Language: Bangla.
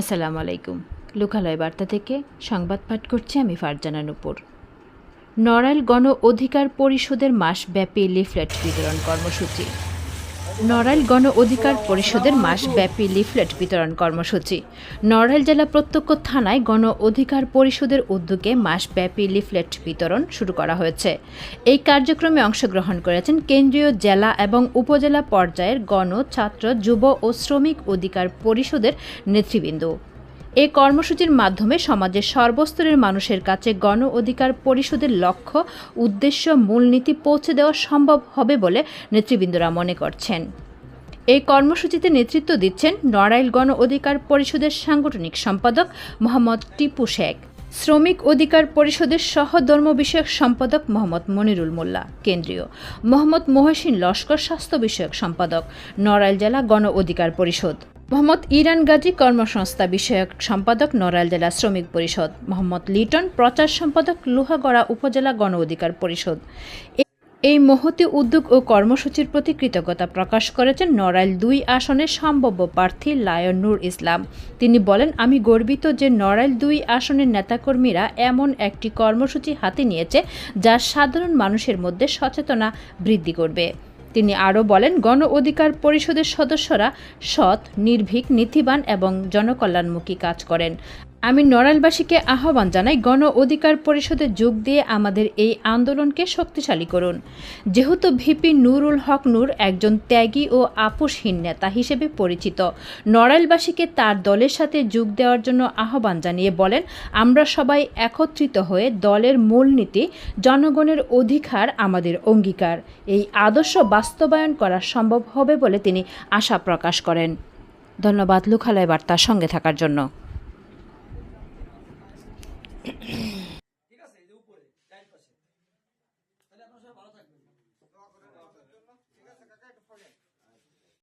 আসসালামু আলাইকুম। লোকালয় বার্তা থেকে সংবাদ পাঠ করছি আমি ফারজানা নুপুর। নড়াইল গণ অধিকার পরিষদের মাসব্যাপী লিফলেট বিতরণ কর্মসূচি। নড়াইল গণ অধিকার পরিষদের মাসব্যাপী লিফলেট বিতরণ কর্মসূচি। নড়াইল জেলা প্রত্যক্ষ থানায় গণ অধিকার পরিষদের উদ্যোগে মাসব্যাপী লিফলেট বিতরণ শুরু করা হয়েছে। এই কার্যক্রমে অংশগ্রহণ করেছেন কেন্দ্রীয় জেলা এবং উপজেলা পর্যায়ের গণ, ছাত্র, যুব ও শ্রমিক অধিকার পরিষদের নেতৃবৃন্দ। এই কর্মসূচির মাধ্যমে সমাজের সর্বস্তরের মানুষের কাছে গণ অধিকার পরিষদের লক্ষ্য, উদ্দেশ্য, মূলনীতি পৌঁছে দেওয়া সম্ভব হবে বলে নেতৃবৃন্দরা মনে করছেন। এই কর্মসূচিতে নেতৃত্ব দিচ্ছেন নড়াইল গণ অধিকার পরিষদের সাংগঠনিক সম্পাদক মোহাম্মদ টিপু শেখ, শ্রমিক অধিকার পরিষদের সহধর্ম বিষয়ক সম্পাদক মোহাম্মদ মনিরুল মোল্লা, কেন্দ্রীয় মোহাম্মদ মহসিন লস্কর স্বাস্থ্য বিষয়ক সম্পাদক নড়াইল জেলা গণ অধিকার পরিষদ। মোহাম্মদ ইরান গাজী কর্মসংস্থা বিষয়ক সম্পাদক নড়াইল জেলা শ্রমিক পরিষদ, মোহাম্মদ লিটন প্রচার সম্পাদক লোহাগড়া উপজেলা গণ অধিকার পরিষদ। এই মহতি উদ্যোগ ও কর্মসূচির প্রতি কৃতজ্ঞতা প্রকাশ করেছেন নড়াইল দুই আসনের সম্ভাব্য প্রার্থী লায়ন নূর ইসলাম। তিনি বলেন, আমি গর্বিত যে নড়াইল দুই আসনের নেতাকর্মীরা এমন একটি কর্মসূচি হাতে নিয়েছে যা সাধারণ মানুষের মধ্যে সচেতনা বৃদ্ধি করবে। তিনি আরও বলেন গণ অধিকার পরিষদের সদস্যরা সৎ নির্ভীক নীতিবান এবং জনকল্যাণমুখী কাজ করেন। আমি নড়াইলবাসীকে আহ্বান জানাই গণ অধিকার পরিষদে যোগ দিয়ে আমাদের এই আন্দোলনকে শক্তিশালী করুন। যেহেতু ভিপি নুরুল হক নূর একজন ত্যাগী ও আপোষহীন নেতা হিসেবে পরিচিত নড়াইলবাসীকে তার দলের সাথে যোগ দেওয়ার জন্য আহ্বান জানিয়ে বলেন, আমরা সবাই একত্রিত হয়ে দলের মূলনীতি, জনগণের অধিকার আমাদের অঙ্গীকার। এই আদর্শ বাস্তবায়ন করা সম্ভব হবে বলে তিনি আশা প্রকাশ করেন। ধন্যবাদ লোকালয় বার্তার সঙ্গে থাকার জন্য। ঠিক আছে এই যে উপরে চারপাশে। তাহলে আপনার সবাই ভালো থাকবেন।